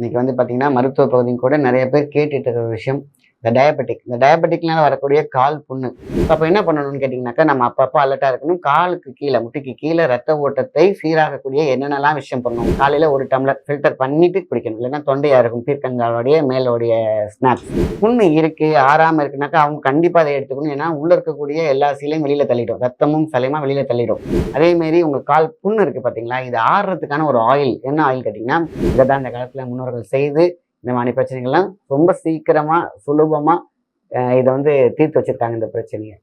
இன்னைக்கு வந்து பார்த்தீங்கன்னா மருத்துவ பகுதியும் கூட நிறைய பேர் கேட்டுட்டு இருக்கிற ஒரு விஷயம். இந்த டயபெட்டிக் இந்த டயபெட்டிக்னால வரக்கூடிய கால் புண்ணு. அப்போ என்ன பண்ணணும்னு கேட்டிங்கனாக்கா நம்ம அப்பப்போ அலர்ட்டாக இருக்கணும். காலுக்கு கீழே முட்டிக்கு கீழே ரத்த ஓட்டத்தை சீராகக்கூடிய என்னென்னலாம் விஷயம் பண்ணணும்? காலையில் ஒரு டம்ளர் ஃபில்டர் பண்ணிட்டு குடிக்கணும். இல்லைன்னா தொண்டையாக இருக்கும் பீர்க்கங்காலோடைய மேலோடைய ஸ்நாக்ஸ் புண்ணு இருக்குது ஆறாமல் இருக்குனாக்கா அவங்க கண்டிப்பாக அதை எடுத்துக்கணும். ஏன்னா உள்ள இருக்கக்கூடிய எல்லா சீலையும் வெளியில் தள்ளிடும். ரத்தமும் சலையுமா வெளியில் தள்ளிடும். அதேமாரி உங்கள் கால் புண்ணு இருக்குது பார்த்தீங்களா இது ஆறுறதுக்கான ஒரு ஆயில் என்ன ஆயில் கேட்டிங்கன்னா இதை தான் இந்த காலத்தில் முன்னோர்கள் செய்து இந்த மாதிரி பிரச்சனைகள்லாம் ரொம்ப சீக்கிரமா சுலபமா அஹ் இதை வந்து தீர்த்து வச்சிருக்காங்க இந்த பிரச்சனையை.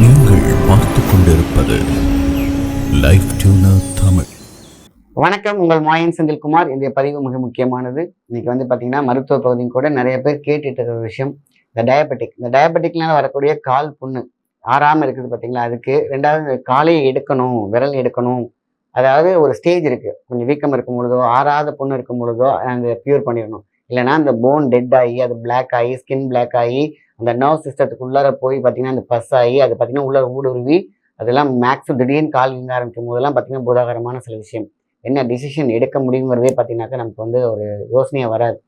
நீங்கள் பார்த்துக் கொண்டிருப்பது லைஃப் டியூனர் தமிழ் வணக்கம் உங்கள் மாயன் செந்தில்குமார். இந்த பதிவு மிக முக்கியமானது. இன்னைக்கு வந்து பார்த்தீங்கன்னா மருத்துவ பகுதியும் கூட நிறைய பேர் கேட்டுட்டு இருக்கிற விஷயம். இந்த டயபெட்டிக் இந்த டயபெட்டிக்னால வரக்கூடிய கால் புண்ணு ஆறாமல் இருக்குது பார்த்தீங்களா அதுக்கு ரெண்டாவது இந்த காலை எடுக்கணும் விரல் எடுக்கணும். அதாவது ஒரு ஸ்டேஜ் இருக்குது கொஞ்சம் வீக்கம் இருக்கும் பொழுதோ ஆறாத புண்ணு இருக்கும் பொழுதோ அந்த பியூர் பண்ணிடணும். இல்லைன்னா அந்த போன் டெட் ஆகி அது பிளாக் ஆகி ஸ்கின் பிளாக் ஆகி அந்த நர்வ் சிஸ்டத்துக்குள்ளார போய் பார்த்தீங்கன்னா அந்த பஸ் ஆகி அது பார்த்தீங்கன்னா உள்ள ஊடுருவி அதெல்லாம் மேக்ஸும் திடீர்னு கால் வீங்க ஆரம்பிக்கும் போதெல்லாம் பார்த்தீங்கன்னா பூதாகரமான சில விஷயம். என்ன டிசிஷன் எடுக்க முடியுங்கிறதே பார்த்தீங்கன்னாக்கா நமக்கு வந்து ஒரு யோசனையாக வராது.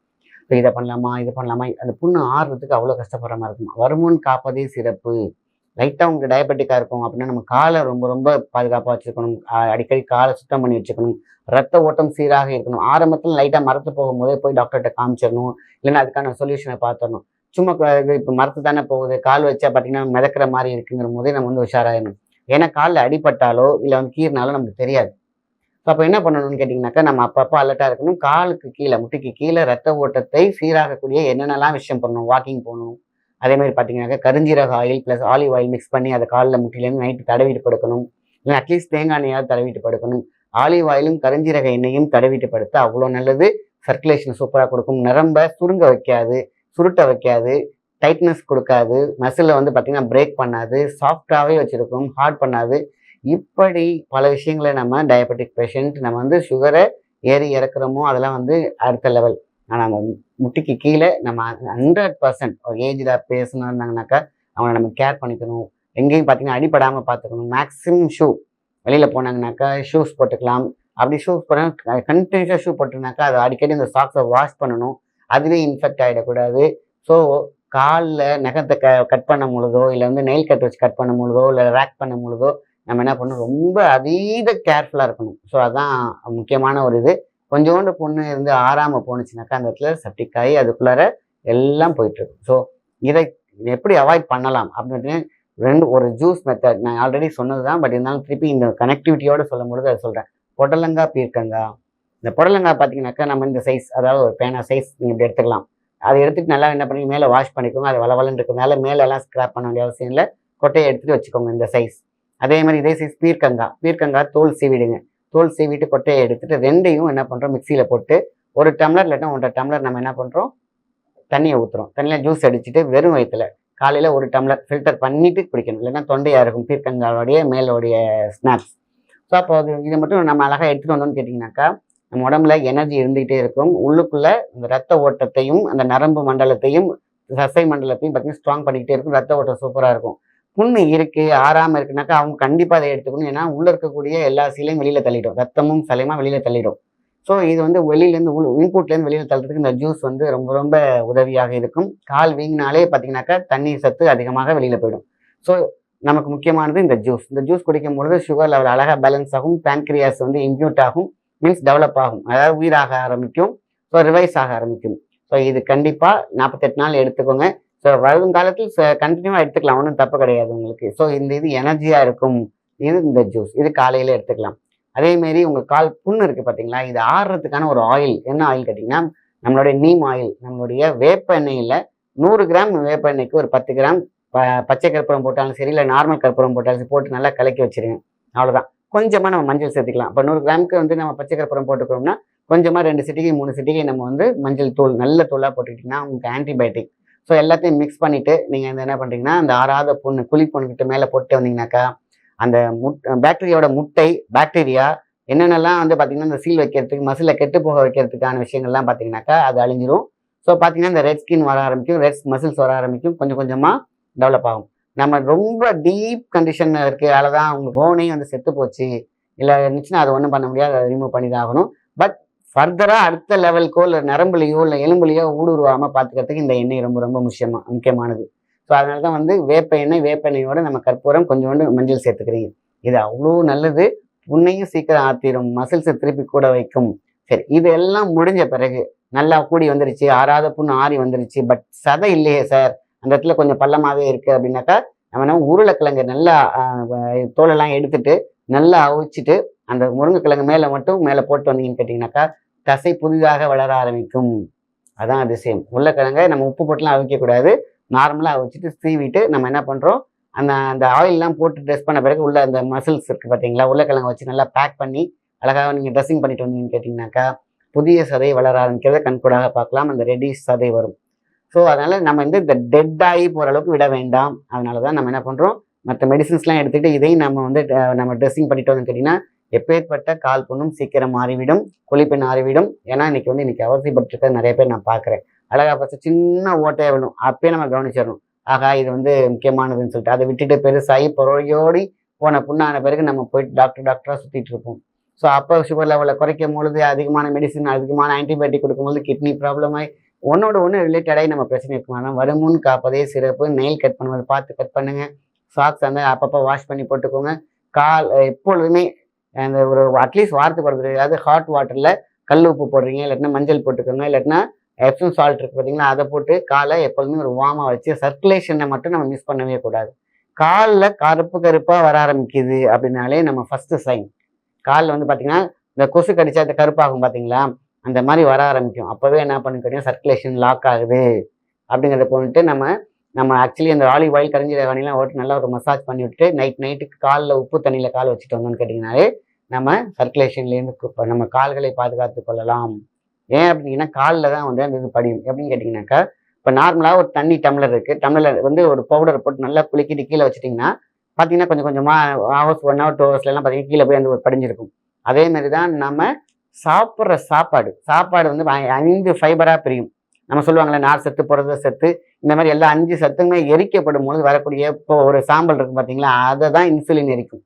இப்போ இதை பண்ணலாமா இதை பண்ணலாமா? அந்த புண்ணு ஆறுறதுக்கு அவ்வளோ கஷ்டப்படுற மாதிரி இருக்கும்? வருமுன் காப்பதே சிறப்பு. லைட்டாக உங்களுக்கு டயபெட்டிக்காக இருக்கும் அப்படின்னா நம்ம காலை ரொம்ப ரொம்ப பாதுகாப்பாக வச்சுருக்கணும். அடிக்கடி காலை சுத்தம் பண்ணி வச்சுக்கணும். ரத்த ஓட்டம் சீராக இருக்கணும். ஆரம்பத்தில் லைட்டாக மரத்து போகும்போதே போய் டாக்டர்கிட்ட காமிச்சிடணும். இல்லைன்னா அதுக்கான சொல்யூஷனை பார்த்துடணும் சும்மா இப்போ மரத்து தானே போகுது. கால் வச்சா பார்த்தீங்கன்னா மிதக்கிற மாதிரி இருக்குங்கிற போதே நம்ம வந்து உஷாராயிடணும். ஏன்னா காலில் அடிபட்டாலோ இல்லை வந்து கீறினாலோ நமக்கு தெரியாது. ஸோ அப்போ என்ன பண்ணணும்னு கேட்டிங்கனாக்கா நம்ம அப்பப்போ அலர்ட்டாக இருக்கணும். காலுக்கு கீழே முட்டிக்கு கீழே ரத்த ஓட்டத்தை சீராகக்கூடிய என்னென்னலாம் விஷயம் பண்ணணும்? வாக்கிங் போகணும். அதே மாதிரி பார்த்தீங்கன்னாக்கா கருஞ்சீரக oil plus olive oil mix பண்ணி அதை காலில் முட்டிலேருந்து நைட்டு தடவிட்டு படுக்கணும். இல்லை அட்லீஸ்ட் தேங்காய் எண்ணெயாவது தடவிட்டு படுக்கணும். ஆலிவ் ஆயிலும் கருஞ்சீரக எண்ணெயும் தடவிட்டு படுத்த அவ்வளோ நல்லது. சர்க்குலேஷன் சூப்பராக கொடுக்கும். நரம்ப சுருங்க வைக்காது சுருட்ட வைக்காது டைட்னஸ் கொடுக்காது. மசிலில் வந்து பார்த்திங்கன்னா பிரேக் பண்ணாது. சாஃப்டாகவே வச்சுருக்கும் ஹார்ட் பண்ணாது. இப்படி பல விஷயங்களை நம்ம டயபெட்டிக் பேஷண்ட் நம்ம வந்து சுகரை ஏறி இறக்குறோமோ அதெல்லாம் வந்து அடுத்த லெவல் ஆனால் நம்ம முட்டிக்கு கீழே நம்ம ஹண்ட்ரட் பர்சன்ட் ஒரு ஏஜில் பேசணும் இருந்தாங்கனாக்கா அவங்கள நம்ம கேர் பண்ணிக்கணும். எங்கேயும் பார்த்தீங்கன்னா அடிப்படாமல் பார்த்துக்கணும். மேக்ஸிமம் ஷூ வெளியில் போனாங்கனாக்கா ஷூஸ் போட்டுக்கலாம். அப்படி ஷூஸ் போட்டால் கண்டினியூஸாக ஷூ போட்டுனாக்கா அதை அடிக்கடி இந்த சாக்ஸை வாஷ் பண்ணணும். அதுவே இன்ஃபெக்ட் ஆகிடக்கூடாது ஸோ காலில் நகத்தை க கட் பண்ணும் பொழுதோ இல்லை வந்து நெயில் கட் வச்சு கட் பண்ணும் பொழுதோ இல்லை ரேக் பண்ணும் பொழுதோ நம்ம என்ன பண்ணணும்? ரொம்ப அதீத கேர்ஃபுல்லாக இருக்கணும். ஸோ அதான் முக்கியமான ஒரு இது. கொஞ்சோண்டு பொண்ணு இருந்து ஆறாமல் போணுச்சுனாக்கா அந்த இடத்துல செப்டிக் ஆகி அதுக்குள்ளார எல்லாம் போயிட்டுருக்கும். ஸோ இதை எப்படி அவாய்ட் பண்ணலாம்? அப்படின்னு ரெண்டு ஒரு ஜூஸ் மெத்தட் நான் ஆல்ரெடி சொன்னது தான் பட் இருந்தாலும் திருப்பி இந்த கனெக்டிவிட்டியோட சொல்லும் பொழுது அதை சொல்கிறேன் புடலங்காய் பீர்க்கங்காய் இந்த புடலங்காய் பார்த்தீங்கன்னாக்கா நம்ம இந்த சைஸ் அதாவது ஒரு பேனா சைஸ் நீங்கள் இப்படி எடுத்துக்கலாம். அதை எடுத்துட்டு நல்லா என்ன பண்ணி மேலே வாஷ் பண்ணிக்கோங்க. அது வளவலன்னு இருக்கும் மேலே எல்லாம் ஸ்க்ராப் பண்ண வேண்டிய அவசியம் இல்லை. கொட்டையை எடுத்துகிட்டு வச்சுக்கோங்க இந்த சைஸ் அதே மாதிரி இதே சைஸ் பீர்க்கங்காய் பீர்க்கங்காய் தோல் சீவிடுங்க. தோல் சீவிட்டு கொட்டையை எடுத்துட்டு ரெண்டையும் என்ன பண்ணுறோம் மிக்சியில் போட்டு ஒரு டம்ளர் இல்லாட்டா ஒன்றரை டம்ளர் நம்ம என்ன பண்ணுறோம் தண்ணியை ஊற்றுறோம் தண்ணியில் ஜூஸ் அடிச்சுட்டு வெறும் வயிற்றுல காலையில் ஒரு டம்ளர் ஃபில்டர் பண்ணிவிட்டு குடிக்கணும். இல்லைன்னா தொண்டையாக இருக்கும் பீர்க்கங்காயோடைய மேலோடைய ஸ்நாக்ஸ் ஸோ அப்போ அது இதை மட்டும் நம்ம அழகாக எடுத்துகிட்டு வந்தோம்னு கேட்டிங்கனாக்கா நம்ம உடம்புல எனர்ஜி இருந்துகிட்டே இருக்கும். உள்ளுக்குள்ளே இந்த ரத்த ஓட்டத்தையும் அந்த நரம்பு மண்டலத்தையும் சசை மண்டலத்தையும் பார்த்தீங்கன்னா ஸ்ட்ராங் பண்ணிக்கிட்டே இருக்கும். ரத்த ஓட்டம் சூப்பராக இருக்கும். புண்ணு இருக்கு ஆறாம இருக்குனாக்கா அவங்க கண்டிப்பாக அதை எடுத்துக்கணும். ஏன்னா உள்ள இருக்கக்கூடிய எல்லா சீலையும் வெளியில தள்ளிடும். ரத்தமும் சலையுமா வெளியில தள்ளிடும். ஸோ இது வந்து வெளியிலேருந்து உள் இன்புட்லேருந்து வெளியில் தள்ளுறதுக்கு இந்த ஜூஸ் வந்து ரொம்ப ரொம்ப உதவியாக இருக்கும். கால் வீங்கினாலே பார்த்தீங்கன்னாக்கா தண்ணீர் சத்து அதிகமாக வெளியில் போயிடும். ஸோ நமக்கு முக்கியமானது இந்த ஜூஸ் இந்த ஜூஸ் குடிக்கும் பொழுது சுகர் லெவல் அழகாக பேலன்ஸ் ஆகும். பேன்க்ரியாஸ் வந்து இம்ப்யூட் ஆகும் மீன்ஸ் டெவலப் ஆகும். அதாவது உயிராக ஆரம்பிக்கும். ஸோ ரிவைஸ் ஆக ஆரம்பிக்கும். ஸோ இது கண்டிப்பாக நாற்பத்தெட்டு நாள் எடுத்துக்கோங்க. ஸோ வருங்காலத்தில் கண்டினியூவாக எடுத்துக்கலாம். ஒன்றும் தப்பு கிடையாது உங்களுக்கு. ஸோ இந்த இது எனர்ஜியாக இருக்கும். இது இந்த ஜூஸ் இது காலையில் எடுத்துக்கலாம். அதேமாரி உங்கள் கால் புண்ணு இருக்குது பார்த்தீங்களா இது ஆறுறதுக்கான ஒரு ஆயில் என்ன ஆயில் கேட்டிங்கன்னா நம்மளுடைய நீம் ஆயில் நம்மளுடைய வேப்ப எண்ணெயில் நூறு கிராம் வேப்ப எண்ணெய்க்கு ஒரு பத்து கிராம் ப- பச்சை கற்பூரம் போட்டாலும் சரி இல்லை நார்மல் கற்பூரம் போட்டாலும் சரி போட்டு நல்லா கலக்கி வச்சிருங்க. அவ்வளோதான் கொஞ்சமாக நம்ம மஞ்சள் சேர்த்துக்கலாம். இப்போ நூறு கிராமுக்கு வந்து நம்ம பச்சை கற்பூரம் போட்டுக்கிறோம்னா கொஞ்சமாக ரெண்டு சிட்டிகை மூணு சிட்டிகை நம்ம வந்து மஞ்சள் தூள் நல்ல தூளாக போட்டுக்கிட்டிங்கன்னா உங்களுக்கு ஆன்டிபயோட்டிக் ஸோ எல்லாத்தையும் மிக்ஸ் பண்ணிவிட்டு நீங்கள் வந்து என்ன பண்ணுறீங்கன்னா அந்த ஆறாத புண்ணு குழி புண்ணுக்கிட்ட மேலே போட்டு வந்தீங்கன்னாக்கா அந்த முட் பேக்டீரியாவோட முட்டை பாக்டீரியா என்னென்னலாம் வந்து பார்த்தீங்கன்னா இந்த சீல் வைக்கிறதுக்கு மசில கெட்டு போக வைக்கிறதுக்கான விஷயங்கள்லாம் பார்த்தீங்கன்னாக்கா அது அழிஞ்சிரும். ஸோ பார்த்தீங்கன்னா இந்த ரெட் ஸ்கின் வர ஆரம்பிக்கும் ரெட் மசில்ஸ் வர ஆரம்பிக்கும் கொஞ்சம் கொஞ்சமாக டெவலப் ஆகும். நம்ம ரொம்ப டீப் கண்டிஷன் இருக்குது தான் அவங்க போனே வந்து செத்து போச்சு. இல்லை இருந்துச்சுன்னா அதை ஒன்றும் பண்ண முடியாது அதை ரிமூவ் பண்ணி தான் ஆகணும். பட் ஃபர்தராக அடுத்த லெவலுக்கோ இல்லை நரம்புலையோ இல்லை எலும்புலையோ ஊடுருவாமல் பார்த்துக்கிறதுக்கு இந்த எண்ணெய் ரொம்ப ரொம்ப முக்கியமாக முக்கியமானது. ஸோ அதனால தான் வந்து வேப்ப எண்ணெய் வேப்ப எண்ணெயோட நம்ம கற்பூரம் கொஞ்சோண்டு மஞ்சள் சேர்த்துக்கிறீங்க. இது அவ்வளோ நல்லது. புண்ணையும் சீக்கிரம் ஆத்திரும். மசில்ஸை திருப்பி கூட வைக்கும். சரி இது எல்லாம் முடிஞ்ச பிறகு நல்லா கூடி வந்துருச்சு. ஆறாத புண்ணு ஆறி வந்துருச்சு. பட் சதை இல்லையே சார் அந்த இடத்துல கொஞ்சம் பள்ளமாகவே இருக்குது அப்படின்னாக்கா நம்ம உருளைக்கிழங்கு நல்லா தோலெல்லாம் எடுத்துட்டு நல்லா அவிச்சிட்டு அந்த முருங்கைக்கிழங்கு மேலே மட்டும் மேலே போட்டு வந்தீங்கன்னு கேட்டிங்கனாக்கா தசை புதிதாக வளர ஆரம்பிக்கும். அதான் அதிசயம். உருளைக்கிழங்கை நம்ம உப்பு போட்டுலாம் அவிக்கக்கூடாது. நார்மலாக அவிச்சிட்டு சீவிட்டு நம்ம என்ன பண்ணுறோம் அந்த அந்த ஆயிலெலாம் போட்டு ட்ரெஸ் பண்ண பிறகு உள்ள அந்த மசில்ஸ் இருக்குது பார்த்தீங்களா உருளைக்கிழங்க வச்சு நல்லா பேக் பண்ணி அழகாக நீங்கள் ட்ரெஸ்ஸிங் பண்ணிட்டு வந்தீங்கன்னு கேட்டிங்கனாக்கா புதிய சதை வளர ஆரம்பிக்கிறத கண்கூடாக பார்க்கலாம். அந்த ரெடிஷ் சதை வரும். ஸோ அதனால் நம்ம வந்து இந்த டெட் ஆகி போகிற அளவுக்கு விட வேண்டாம். அதனால தான் நம்ம என்ன பண்ணுறோம் மற்ற மெடிசின்ஸ்லாம் எடுத்துக்கிட்டு இதையும் நம்ம வந்து நம்ம ட்ரெஸ்ஸிங் பண்ணிட்டு வந்து கேட்டிங்கன்னா எப்பேற்பட்ட கால் புண்ணும் சீக்கிரம் மாறிவிடும் குழிப்பெண் மாறிவிடும் ஏன்னா இன்னைக்கு வந்து இன்னைக்கு அவசியப்பட்டிருக்க நிறைய பேர் நான் பார்க்குறேன். அழகா ஃபஸ்ட்டு சின்ன ஓட்டையாக விடும் அப்பயே நம்ம கவனிச்சிடணும். ஆகா இது வந்து முக்கியமானதுன்னு சொல்லிட்டு அதை விட்டுட்டு பெருசாகி பொறையோடி போன புண்ணான பிறகு நம்ம போயிட்டு டாக்டர் டாக்டராக சுற்றிட்டு இருப்போம். ஸோ அப்போ சுகர் லெவலை குறைக்கும் பொழுது அதிகமான மெடிசின் அதிகமான ஆன்டிபயோட்டிக் கொடுக்கும்போது கிட்னி ப்ராப்ளம் ஆகி ஒன்னோட ஒன்று ரிலேட்டடாகி நம்ம பிரச்சனை இருக்கும். ஆனால் வருமுன் காப்பதே சிறப்பு. நெயில் கட் பண்ணுவது பார்த்து கட் பண்ணுங்கள் சாக்ஸ் அந்த அப்பப்போ வாஷ் பண்ணி போட்டுக்கோங்க. கால் எப்பொழுதுமே அந்த ஒரு அட்லீஸ்ட் வாரத்துக்கு ஒரு தடவை அதாவது ஹாட் வாட்டரில் கல் உப்பு போடுறீங்க இல்லாட்டினா மஞ்சள் போட்டுக்கோங்க இல்லாட்டினா எப்சம் சால்ட் இருக்குது பார்த்தீங்கன்னா அதை போட்டு காலை எப்பொழுதுமே ஒரு வார்மாக வச்சு சர்க்குலேஷனை மட்டும் நம்ம மிஸ் பண்ணவே கூடாது. காலில் கருப்பு கருப்பாக வர ஆரம்பிக்குது அப்படின்னாலே நம்ம ஃபஸ்ட்டு சைன் காலில் வந்து பார்த்தீங்கன்னா இந்த கொசு கடிச்சா அந்த கருப்பாகும் பார்த்தீங்களா அந்த மாதிரி வர ஆரம்பிக்கும். அப்போவே என்ன பண்ணு கேட்டீங்கன்னா சர்க்குலேஷன் லாக் ஆகுது. அப்படிங்கிறத போட்டு நம்ம நம்ம ஆக்சுவலி அந்த ஆலிவ் ஆயில் கரைஞ்சி வணிலாம் ஓட்டு நல்லா ஒரு மசாஜ் பண்ணி விட்டுட்டு நைட் நைட்டுக்கு காலில் உப்பு தண்ணியில் கால் வச்சுட்டு வந்தோம்னு கேட்டிங்கனாலே நம்ம சர்க்குலேஷன்லேருந்து நம்ம கால்களை பாதுகாத்து கொள்ளலாம். ஏன் அப்படிங்கன்னா காலில் தான் வந்து அந்த இது படியும். எப்படின்னு கேட்டிங்கனாக்கா இப்போ நார்மலாக ஒரு தண்ணி டம்ளர் இருக்குது டம்ளர் வந்து ஒரு பவுடர் போட்டு நல்லா குலுக்கிட்டு கீழே வச்சிட்டிங்கன்னா பார்த்தீங்கன்னா கொஞ்சம் கொஞ்சமாக ஹவர்ஸ் ஒன் ஹவர் டூ ஹவர்ஸ்லாம் பார்த்தீங்கன்னா கீழே போய் அந்த ஒரு படிஞ்சிருக்கும். அதே மாதிரி தான் நம்ம சாப்பிட்ற சாப்பாடு. சாப்பாடு வந்து ஐந்து ஃபைபராக பிரியும். நம்ம சொல்லுவாங்களே நார் சத்து புரத சத்து இந்த மாதிரி எல்லா அஞ்சு சத்துமே எரிக்கப்படும் பொழுது வரக்கூடிய இப்போ ஒரு சாம்பல் இருக்கும் பார்த்தீங்களா அதை தான் இன்சுலின் எரிக்கும்.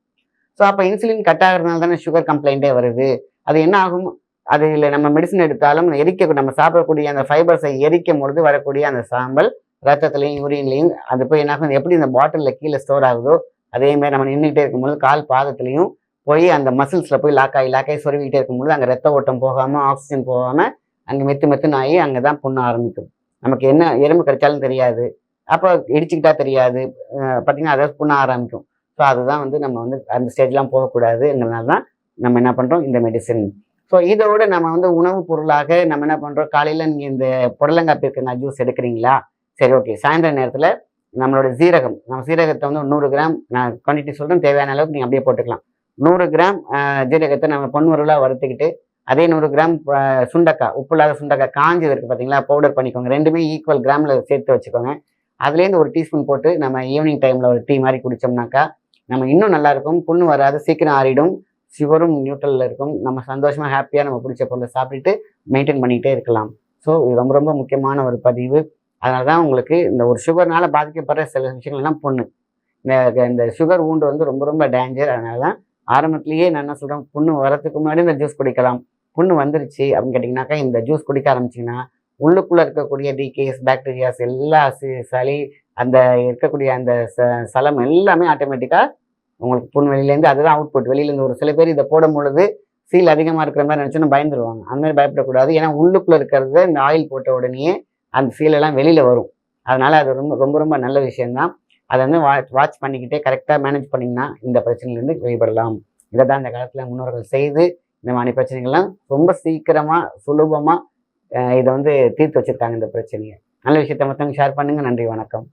ஸோ அப்போ இன்சுலின் கட் ஆகிறதுனால தானே சுகர் கம்ப்ளைண்ட்டே வருது. அது என்ன ஆகும்? அது இல்லை நம்ம மெடிசன் எடுத்தாலும் எரிக்க நம்ம சாப்பிடக்கூடிய அந்த ஃபைபர்ஸை எரிக்கும் பொழுது வரக்கூடிய அந்த சாம்பல் ரத்தத்துலையும் யூரின்லையும் அது போய் என்ன ஆகும் எப்படி இந்த பாட்டிலில் கீழே ஸ்டோர் ஆகுதோ அதே மாதிரி நம்ம நின்றுட்டே இருக்கும்போது கால் பாதத்துலையும் போய் அந்த மசில்ஸில் போய் லாக் ஆகி லாக் சொருவிக்கிட்டே இருக்கும்போது அங்கே ரத்த ஓட்டம் போகாமல் ஆக்சிஜன் போகாமல் அங்கே மெத்து மெத்துன்னு ஆகி அங்கே தான் புண்ண ஆரம்பிக்கும். நமக்கு என்ன எறும்பு கிடைச்சாலும் தெரியாது. அப்போ இடிச்சுக்கிட்டா தெரியாது. பார்த்தீங்கன்னா அதாவது புண்ண ஆரம்பிக்கும். ஸோ அதுதான் வந்து நம்ம வந்து அந்த ஸ்டேஜ்லாம் போகக்கூடாதுங்கிறனால தான் நம்ம என்ன பண்ணுறோம் இந்த மெடிசன் ஸோ இதோட நம்ம வந்து உணவுப் பொருளாக நம்ம என்ன பண்ணுறோம் காலையில் நீங்கள் இந்த புடலங்காய் பீர்க்கங்காய் ஜூஸ் எடுக்கிறீங்களா? சரி ஓகே சாயந்தர நேரத்தில் நம்மளோட சீரகம். நம்ம சீரகத்தை வந்து நூறு கிராம் நான் குவான்டிட்டி சொல்கிறேன் தேவையான அளவுக்கு நீங்கள் அப்படியே போட்டுக்கலாம். நூறு கிராம் ஜீரகத்தை நம்ம பொன்முருளாக வறுத்துக்கிட்டு அதே நூறு கிராம் சுண்டக்காய் உப்பு இல்லாத சுண்டக்காய் காஞ்சது இருக்குது பார்த்தீங்களா பவுடர் பண்ணிக்கோங்க. ரெண்டுமே ஈக்குவல் கிராமில் சேர்த்து வச்சுக்கோங்க. அதுலேருந்து ஒரு டீஸ்பூன் போட்டு நம்ம ஈவினிங் டைமில் ஒரு டீ மாதிரி குடித்தோம்னாக்கா நம்ம இன்னும் நல்லா இருக்கும் புண்ணு வராது. சீக்கிரம் ஆறிடும். சுகரும் நியூட்ரலில் இருக்கும். நம்ம சந்தோஷமாக ஹாப்பியாக நம்ம பிடிச்ச பொருளை சாப்பிட்டுட்டு மெயின்டைன் பண்ணிகிட்டே இருக்கலாம். ஸோ இது ரொம்ப ரொம்ப முக்கியமான ஒரு பதிவு. அதனால தான் உங்களுக்கு இந்த ஒரு சுகர்னால பாதிக்கப்படுற சில விஷயங்கள்லாம் புண்ணு. இந்த இந்த சுகர் ஊண்டு வந்து ரொம்ப ரொம்ப டேஞ்சர் அதனால தான் ஆரம்பத்திலேயே நான் என்ன சொல்கிறேன் புண்ணு வரத்துக்கு முன்னாடி இந்த ஜூஸ் குடிக்கலாம். புண்ணு வந்துருச்சு அப்படின்னு கேட்டிங்கனாக்கா இந்த ஜூஸ் குடிக்க ஆரம்பிச்சிங்கன்னா உள்ளுக்குள்ளே இருக்கக்கூடிய டிகேஸ் பாக்டீரியாஸ் எல்லா சளி அந்த இருக்கக்கூடிய அந்த ச- சலம் எல்லாமே ஆட்டோமேட்டிக்காக உங்களுக்கு புண் வெளியிலேருந்து அதுதான் அவுட்புட் வெளியிலேருந்து ஒரு சில பேர் இதை போடும் பொழுது சீல் அதிகமாக இருக்கிற மாதிரி நினச்சோன்னா பயந்துருவாங்க. அந்த மாதிரி பயப்படக்கூடாது. ஏன்னா உள்ளுக்குள்ளே இருக்கிறது இந்த ஆயில் போட்ட உடனேயே அந்த சீலெல்லாம் வெளியில் வரும். அதனால் அது ரொம்ப ரொம்ப ரொம்ப நல்ல விஷயம்தான். அதை வந்து வாட்ச் வாட்ச் பண்ணிக்கிட்டே கரெக்டாக மேனேஜ் பண்ணிங்கன்னா இந்த பிரச்சனையிலேருந்து வெளிப்படலாம். இதை தான் இந்த காலத்தில் முன்னோர்கள் செய்து இந்த மாதிரி பிரச்சனைகள்லாம் ரொம்ப சீக்கிரமாக சுலபமாக இதை வந்து தீர்த்து வச்சிருக்காங்க இந்த பிரச்சனையை. நல்ல விஷயத்தை மற்றவங்க ஷேர் பண்ணுங்கள் நன்றி வணக்கம்.